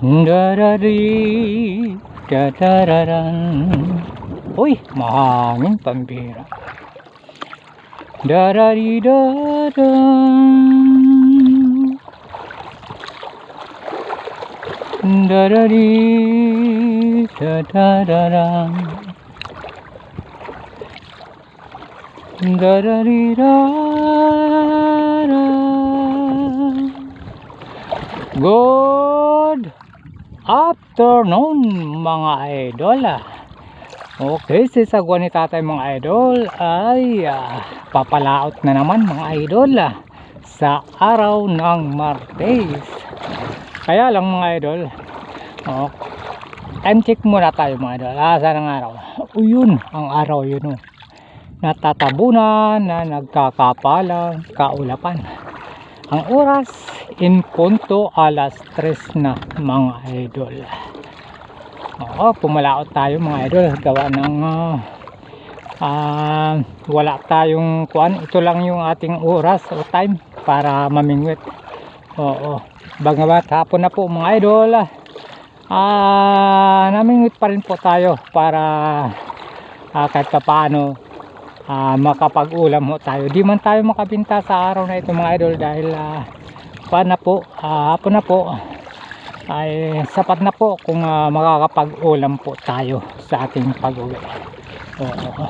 Darari, dadararan. Uy, mahangin pambira. Darari, dadan. Darari, dadararan. Darari, dadan. Good afternoon mga idol ah. Okay, sisagwan ni tatay mga idol ay ah, papalaot na naman mga idol ah, sa araw ng Martes. Kaya lang mga idol, oh, time check muna tayo mga idol. Ah, ang araw? O yun, ang araw yun oh. Natatabunan na nagkakapalang kaulapan. Ang oras in punto alas 3 na mga idol. Oo, pumalaot tayo mga idol. Gawa ng ah, wala tayong kuan. Ito lang yung ating oras o time para mamingwit. Oo. Bagamat hapon na po mga idol. Ah, namingwit pa rin po tayo para ah, kahit pa paano ah, makapag-ulam ho tayo. Di man tayo makabinta sa araw na ito mga idol dahil ah, pa na po, ah, hapon na po ay sapat na po kung ah, makakapag-ulam po tayo sa ating pag-uwi. Oo.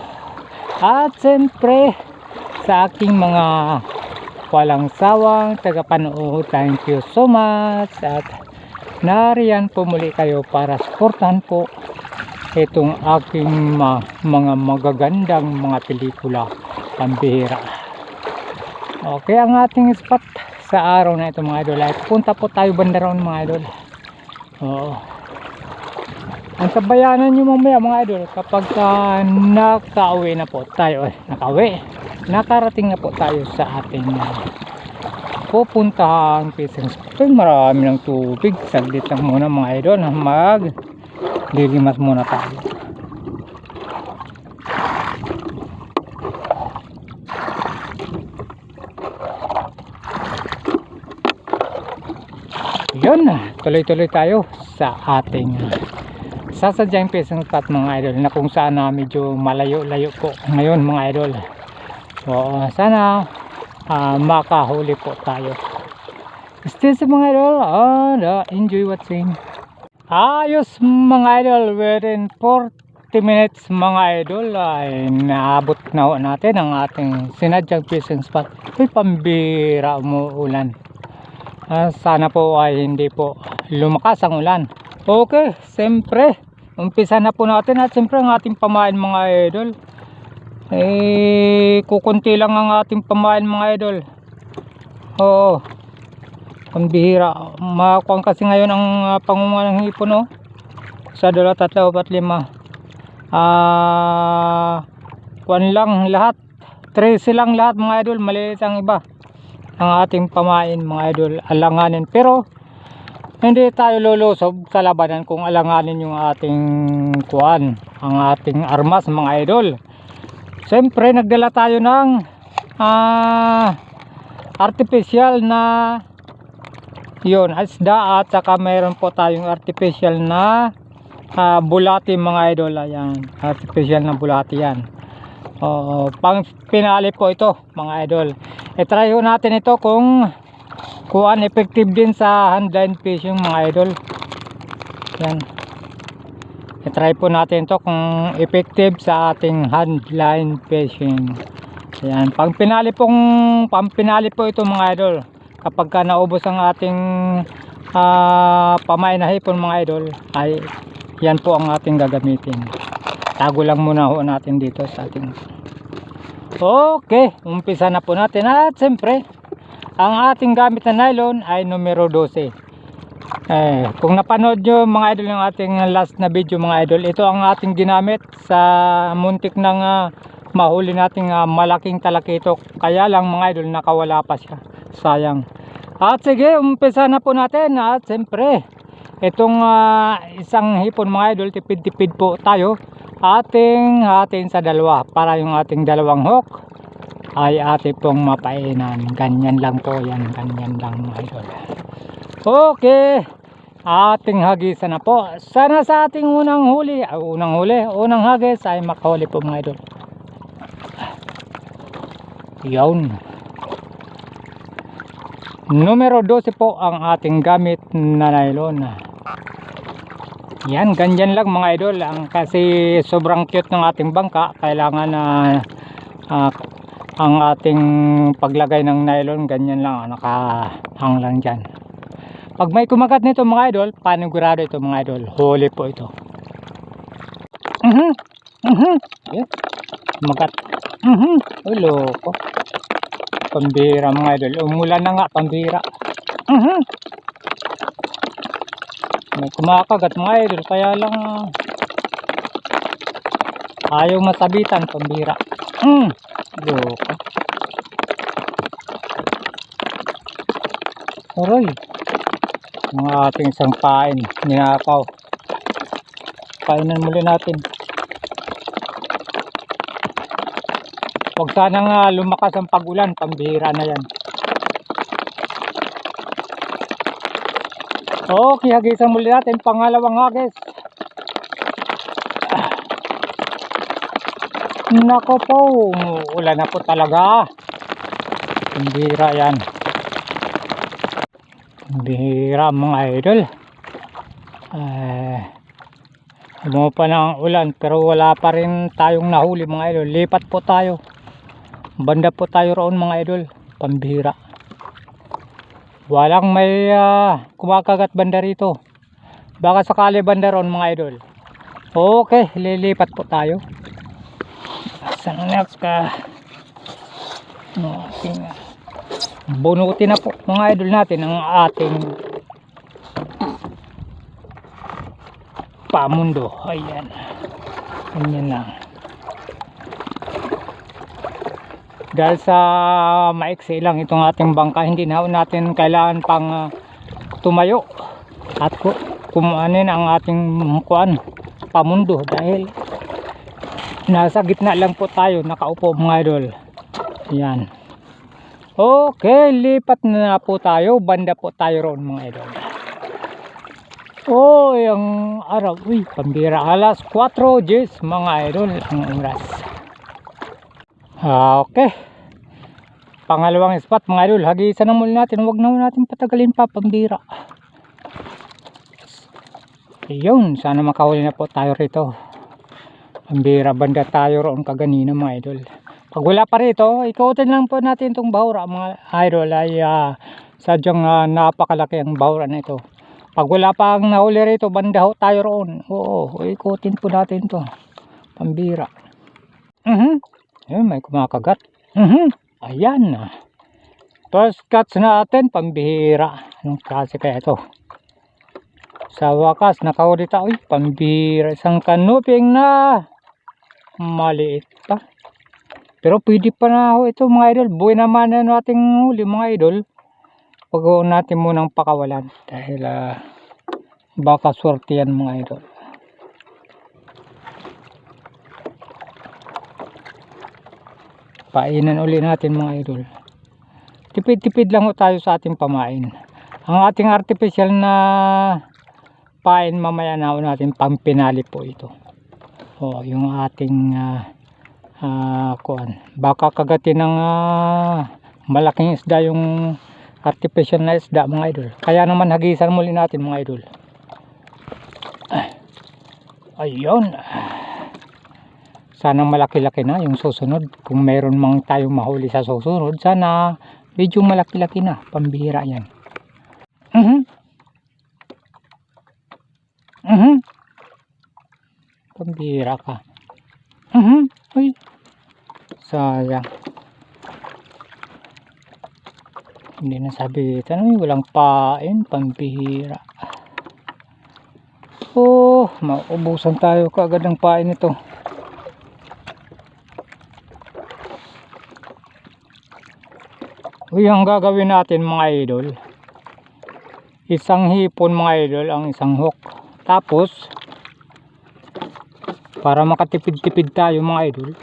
At siyempre sa aking mga walang sawang tagapanood, thank you so much at nariyan po muli kayo para supportan po itong aking ma- mga magagandang mga pelikula pambihira. Okay, ang ating spot sa araw na ito mga idol ay punta po tayo banda mga idol. Oo. Ang sabayanan nyo mamaya mga idol kapag ka nakauwi na po tayo, eh, nakauwi, nakarating na po tayo sa ating uh, pupuntahan fishing spot. Marami ng tubig. Saglit lang muna mga idol. Mag lilimas muna tayo. Yun, tuloy-tuloy tayo sa ating uh, sasadyang fishing spot mga idol na kung saan na medyo malayo-layo po ngayon mga idol. So, sana ah, makahuli po tayo. Stay sa mga idol and uh, enjoy watching. Ayos mga idol, within 40 minutes mga idol ay naabot na natin ang ating sinadyang fishing spot. Ay pambira umuulan. Ah, sana po ay hindi po lumakas ang ulan. Okay, siyempre, umpisa na po natin at siyempre ang ating pamain mga idol. Eh, kukunti lang ang ating pamain mga idol. Oo. Pambihira. Makakuan kasi ngayon ang uh, pangunga ng hipon oh. Sa dala, tatlo, apat, lima. Ah, kuan lang lahat. 13 lang lahat mga idol. Maliit ang iba. Ang ating pamain mga idol. Alanganin. Pero, hindi tayo lulusob sa labanan kung alanganin yung ating kuan. Ang ating armas mga idol. Siyempre, nagdala tayo ng ah, artificial na yun, isda at saka mayroon po tayong artificial na ah, bulati mga idol. Ayan, artificial na bulati yan. Oo, pang pinali po ito mga idol. I-try ho natin ito kung kuan effective din sa handline fishing mga idol. Yan. I-try po natin to kung effective sa ating handline fishing. Yan, pang pinali pong pang pinali po ito mga idol. Kapag ka naubos ang ating ah, pamain na hipon mga idol, ay yan po ang ating gagamitin. Tago lang muna ho natin dito sa ating Okay, umpisa na po natin at siyempre ang ating gamit na nylon ay numero 12. Eh, kung napanood nyo mga idol yung ating last na video mga idol, ito ang ating ginamit sa muntik ng ah, mahuli nating ah, malaking talakitok. Kaya lang mga idol nakawala pa siya. Sayang. At sige, umpisa na po natin at siyempre itong ah, isang hipon mga idol, tipid-tipid po tayo. Ating atin sa dalawa para yung ating dalawang hook ay ating pong mapainan. Ganyan lang po yan, ganyan lang mga idol. Okay. ating hagisan na po. Sana sa ating unang huli, ah, unang huli, unang hagis ay makahuli po mga idol. Yun. Numero 12 po ang ating gamit na nylon. Yan, ganyan lang mga idol. Ang, kasi sobrang cute ng ating bangka. Kailangan na ah, ang ating paglagay ng nylon, ganyan lang. ah, Nakahang lang dyan. Pag may kumagat nito mga idol, panigurado ito mga idol. Huli po ito. Mhm. Mhm. Yan. Kumagat. Mhm. Uy, loko. Pambira mga idol. Umulan na nga, pambira. Mhm. May kumakagat mga idol. Kaya lang ayaw masabitan, pambira. Mhm. Loko. Aray. Mga ating sampain. Ninakaw. Kainan muli natin. Huwag sana nga lumakas ang pagulan. Pambihira na yan. Okay, hagisan muli natin. Pangalawang hagis. Ah. Nako po. Ulan na po talaga. Pambihira yan. Bihira mga idol. Eh, Umupa pa ng ulan pero wala pa rin tayong nahuli mga idol. Lipat po tayo. Banda po tayo roon mga idol. Pambihira. Walang may ah, kumakagat banda rito. Baka sakali banda roon mga idol. Okay, lilipat po tayo. Saan next ka? No, ating bunuti na po mga idol natin ang ating pamundo. Ayan. Ganyan lang. Dahil sa maiksi lang itong ating bangka, hindi na natin kailangan pang ah, tumayo at ku kumuanin ang ating kuan pamundo dahil nasa gitna lang po tayo nakaupo mga idol. Yan. Okay, lipat na po tayo. Banda po tayo roon mga idol. Oh, yung araw. Uy, pambira. Alas 4 Gs mga idol ang oras. Ah, okay. Pangalawang spot mga idol. Hagisan na muli natin. Huwag na natin patagalin pa. Pambira. Ayun. Sana makahuli na po tayo rito. Pambira. Banda tayo roon kaganina mga idol. Pag wala pa rito, ikutin lang po natin itong bahura mga idol ay ah, sadyang ah, napakalaki ang bahura na ito. Pag wala pa ang nahuli rito, banda ho tayo roon. Oo, ikutin po natin to. Pambira. Mhm. Ayun, may kumakagat. Mhm. Ayan na. First cuts natin, pambihira. Anong klase kaya ito? Sa wakas, nakahuli tayo. Uy, pambihira. Isang kanuping na maliit pa. Pero pwede pa na ho ito mga idol. Buhay naman na ating huli mga idol. Pag natin munang pakawalan. Dahil ah, baka swerte yan mga idol. Painan uli natin mga idol. Tipid-tipid lang ho tayo sa ating pamain. Ang ating artificial na pain mamaya na ho natin pampinali po ito. O, yung ating ah, ah, kuan. Baka kagatin ng ah, malaking isda yung artificial na isda mga idol. Kaya naman hagisan muli natin mga idol. Ah, Ayun. Sana malaki-laki na yung susunod. Kung meron mang tayong mahuli sa susunod, sana medyo malaki-laki na. Pambihira yan. Mhm. Mhm. Pambihira ka. Mhm. Uy. Sayang. Hindi na sabi tanong walang pain, pambihira. Oh, maubusan tayo kaagad ng pain ito. Uy, ang gagawin natin mga idol. Isang hipon mga idol ang isang hook. Tapos, para makatipid-tipid tayo mga idol.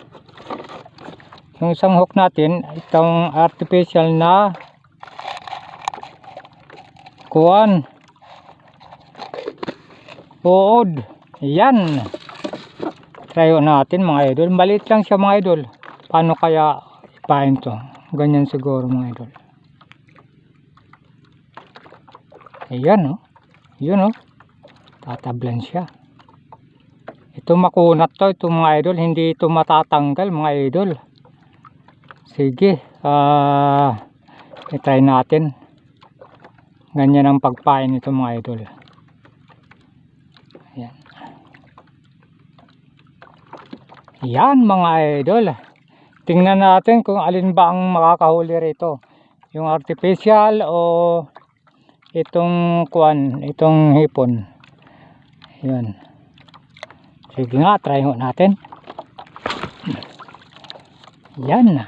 Yung isang hook natin, itong artificial na kuan uod. Yan. Try natin mga idol. Maliit lang siya mga idol. Paano kaya ipain to? Ganyan siguro mga idol. Ayan oh. Yun oh. Tatablan siya. Ito makunat to. Ito mga idol. Hindi ito matatanggal mga idol. Sige. Ah... i-try natin. Ganyan ang pagpain nito mga idol. Ayan. Yan mga idol. Tingnan natin kung alin ba ang makakahuli rito. Yung artificial o itong kuan, itong hipon. Yan. Sige nga, try ho natin. Yan.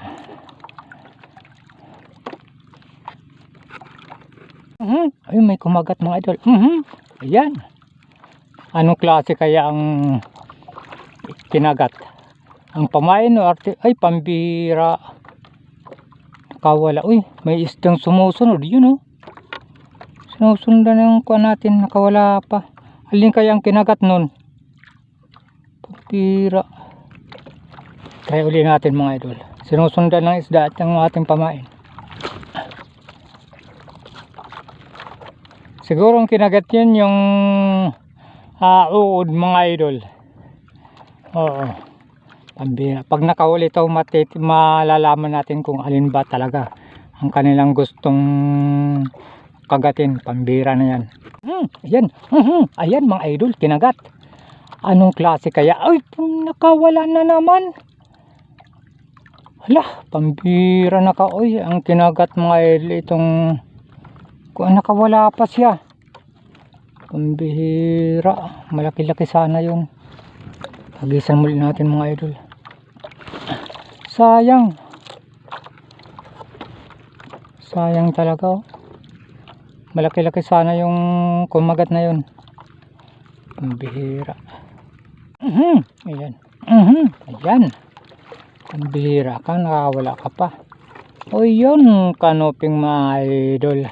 Mhm. Ay, may kumagat mga idol. Mhm. Ayan. Anong klase kaya ang kinagat? Ang pamain arte? Ay, pambira. Nakawala. Uy, may isdang sumusunod. Yun oh. Sinusundan yung kuha natin. Nakawala pa. Alin kaya ang kinagat nun? Pambira. Try uli natin mga idol. Sinusundan ng isda at ang ating pamain. Siguro ang kinagat yun yung ah, uod mga idol. Oo. Pambira. Pag nakahuli ito, matit malalaman natin kung alin ba talaga ang kanilang gustong kagatin. Pambira na yan. Hmm, ayan. Mhm, ayan mga idol, kinagat. Anong klase kaya? Ay, nakawala na naman. Hala, pambira na ka. Uy, ang kinagat mga idol itong kung nakawala pa siya. Pambihira. Malaki-laki sana yun. Pagisan muli natin mga idol. Sayang. Sayang talaga oh. Malaki-laki sana yung kumagat na yun. Pambihira. Mhm. Ayan. Mhm. Ayan. Pambihira ka. Nakawala ka pa. O yun. Kanoping idol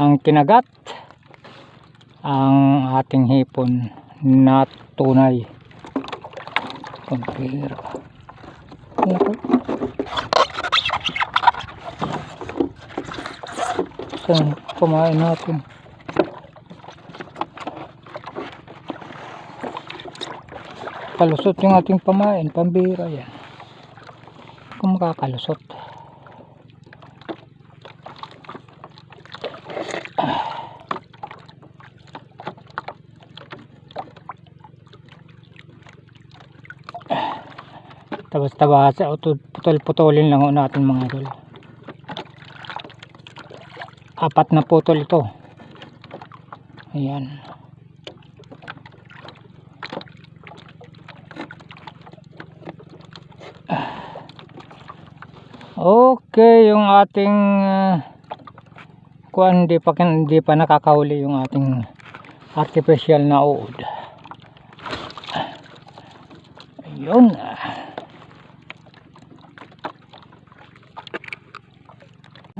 ang kinagat ang ating hipon na tunay pambira Naku. saan kumain natin kalusot yung ating pamain pambira yan kung makakalusot Tapos tabasa o putol-putulin lang natin mga idol. Apat na putol ito. Ayan. Okay, yung ating uh, kuan hindi pa hindi pa nakakahuli yung ating artificial na uod. Ayun.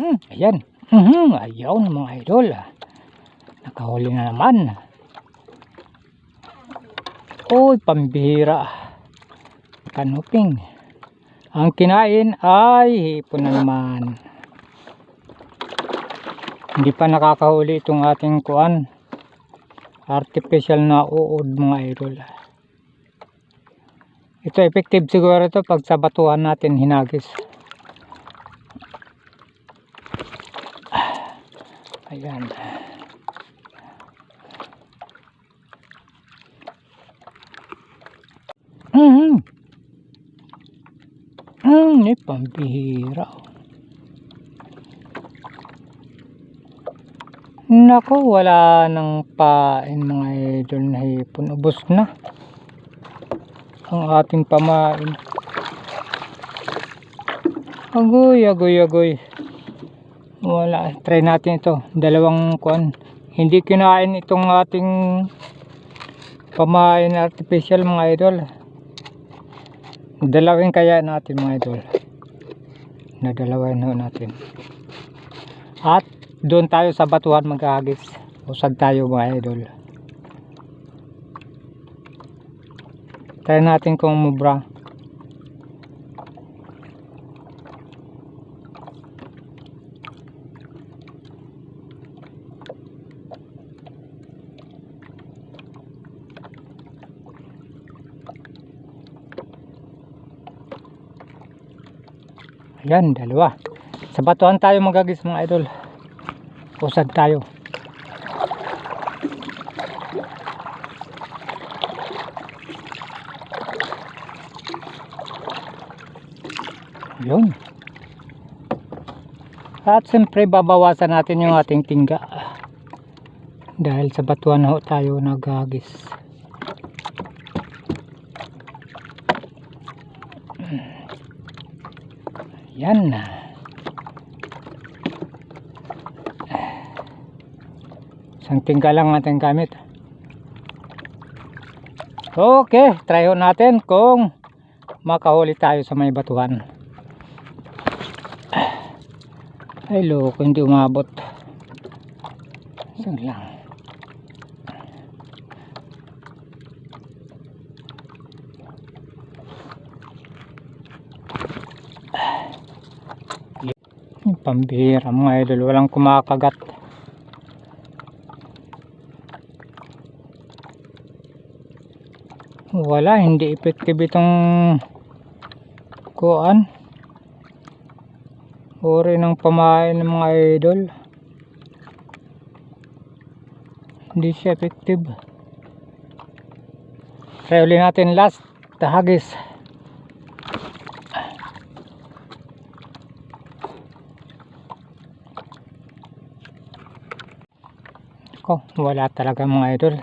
Hmm, ayan. Mhm, ayun mga idol. Nakahuli na naman. Oy, pambihira. Kanuping. Ang kinain ay hipon na naman. Hindi pa nakakahuli itong ating kuan. Artificial na uod mga idol. Ito effective siguro ito pag sa batuhan natin hinagis. Ayan. Mhm. May pambihira. Nako, wala nang pain mga idol na hipon. Ubus na. Ang ating pamain. Agoy, agoy, agoy. Wala. Try natin ito. Dalawang kuan. Hindi kinain itong ating pamain artificial mga idol. Dalawin kaya natin mga idol na dalawa na natin. At doon tayo sa batuhan magkahagis usad tayo mga idol. Tayo natin kung mubra. Ayan, dalawa. Sa batuhan tayo magagis mga idol. Usad tayo. Yun. At siyempre babawasan natin yung ating tingga. Dahil sa batuhan ho tayo nagagis. Yan. Isang tingga lang ating gamit. Okay, try natin kung makahuli tayo sa may batuhan. Ay loko, hindi umabot. Isang lang. Yung Pambihira mga idol, walang kumakagat. Wala, hindi effective itong kuan. Uri ng pamain ng mga idol. Hindi siya effective. Try uli natin last, tahagis. Ko, wala talaga mga idol.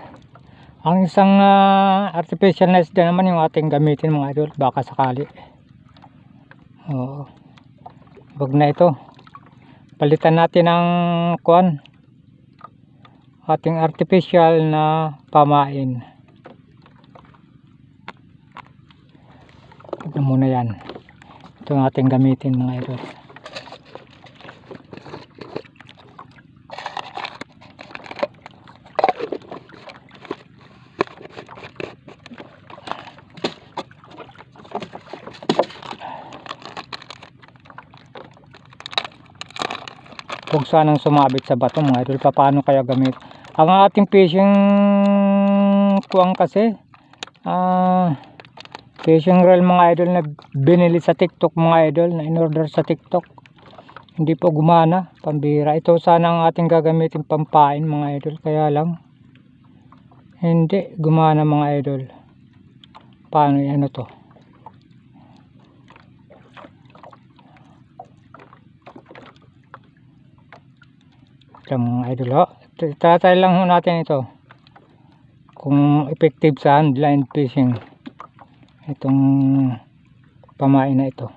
Ang isang ah, artificial na isda naman yung ating gamitin mga idol, baka sakali. Oo. Wag na ito. Palitan natin ng kuan. Ating artificial na pamain. Ito muna yan. Ito ang ating gamitin mga idol. Huwag sanang sumabit sa bato mga idol. Paano kaya gamit? Ang ating fishing kuwang kasi, ah, fishing reel mga idol na binili sa TikTok mga idol, na in-order sa TikTok. Hindi po gumana, pambira. Ito sana ang ating gagamitin pampain mga idol. Kaya lang, hindi gumana mga idol. Paano ano to? Ito mga idol ho. T- Tatry lang ho natin ito. Kung effective sa handline fishing. Itong pamain na ito.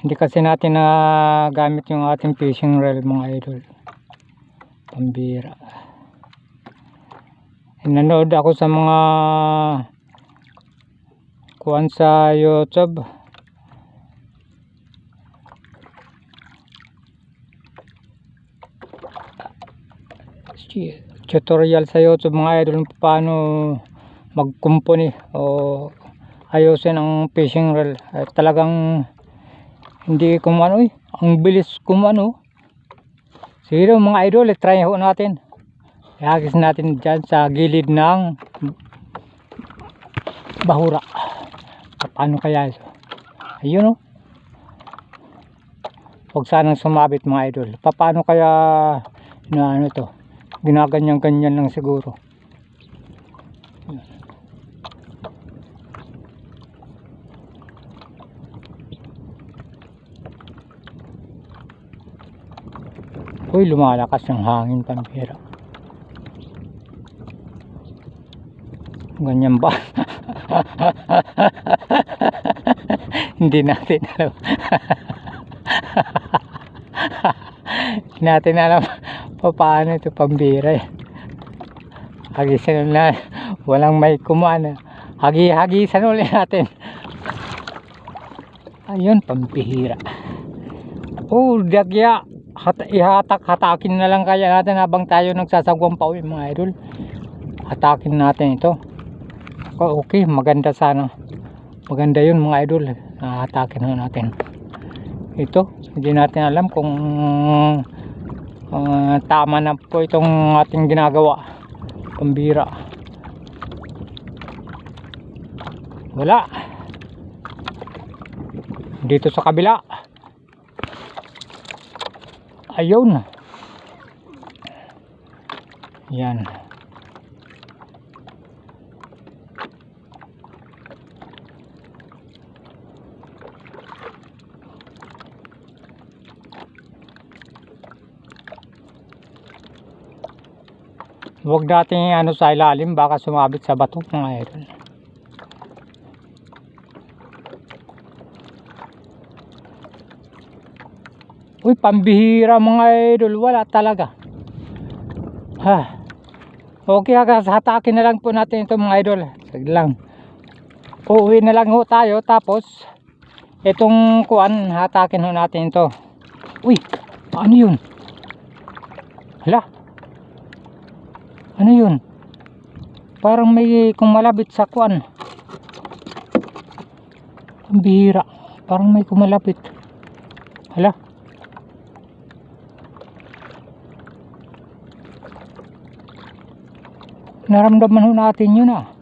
Hindi kasi natin na gamit yung ating fishing reel mga idol. Pambira. Nanood ako sa mga kuwan sa YouTube. Tutorial sa YouTube mga idol paano magkumpuni o ayusin ang fishing reel. Ay, talagang hindi kumano eh. Ang bilis kumano. Sige mga idol try ho natin. Ihagis natin dyan sa gilid ng bahura. Paano kaya ito? Ayun o huwag sanang sumabit mga idol. Paano kaya na ano to ginaganyan ganyan lang siguro Uy, lumalakas ng hangin pampira. Ganyan ba? Hindi natin alam. Hindi natin alam paano ito pambira eh. Hagisan na walang may kumana. Hagi-hagisan ulit natin. Ayun, pampihira. Oh, dagya. Hat ihatak, hatakin na lang kaya natin habang tayo nagsasagwang pa uwi mga idol. Hatakin natin ito. Ko- Okay, maganda sana. Maganda yun mga idol. Nakatakin na natin. Ito, hindi natin alam kung ah, tama na po itong ating ginagawa. Pambira. Wala. Dito sa kabila. Ayun. Yan. Huwag natin ano sa ilalim baka sumabit sa bato mga idol. Uy, pambihira mga idol, wala talaga. Ha. Okay, agas, hatakin na lang po natin ito mga idol. Sige lang. Uuwi na lang ho tayo tapos itong kuan hatakin ho natin ito. Uy, ano yun? Hala. Ano yun? Parang may kumalabit sa kuan. Ang bihira. Parang may kumalapit. Hala. Naramdaman natin yun ah.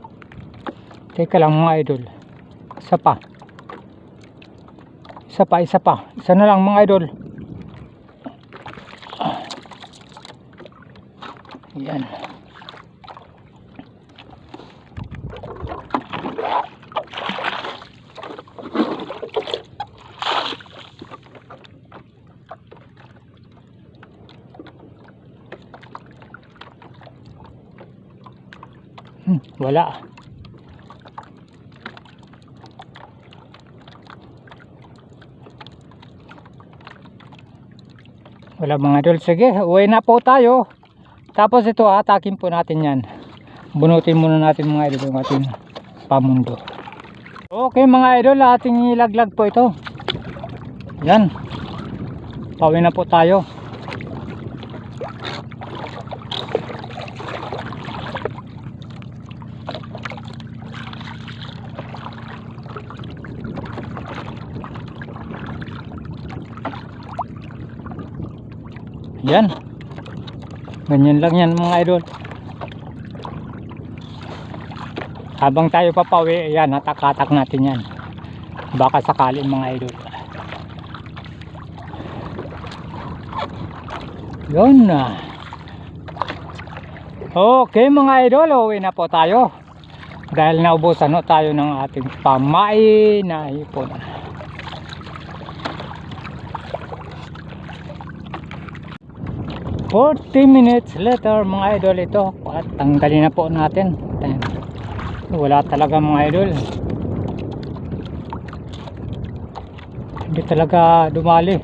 Teka lang mga idol. Isa pa. Isa pa, isa pa. Isa na lang mga idol. Yan. Hmm, wala. Wala mga idol. Sige, uwi na po tayo. Tapos ito, atakin po natin yan. Bunutin muna natin mga idol yung ating pamundo. Okay mga idol, ating ilaglag po ito. Yan. Pauwi na po tayo. Yan. Ganyan lang yan mga idol. Habang tayo papawi, yan, natakatak natin yan. Baka sakaling mga idol. Yun na. Okay mga idol, uwi na po tayo. Dahil naubusan no, tayo ng ating pamain na ipon. 40 minutes later mga idol ito. At tanggalin na po natin. Wala talaga mga idol. Hindi talaga dumali.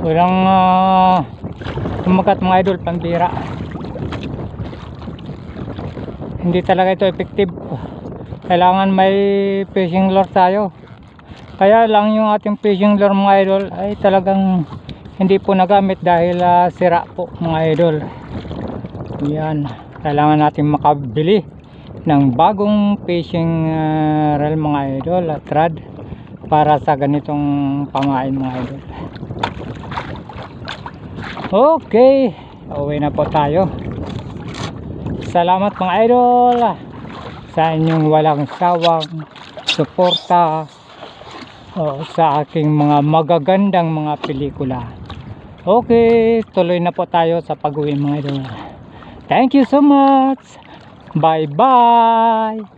Walang ah, uh, tumagat mga idol pambira. Hindi talaga ito effective. Kailangan may fishing lure tayo. Kaya lang yung ating fishing lure mga idol ay talagang hindi po nagamit dahil ah, sira po mga idol. Yan. Kailangan natin makabili ng bagong fishing uh, reel mga idol at rod para sa ganitong pamain mga idol. Okay, uwi na po tayo. Salamat mga idol sa inyong walang sawang suporta oh, sa aking mga magagandang mga pelikula. Okay, tuloy na po tayo sa pag-uwi mga idol. Thank you so much. Bye bye.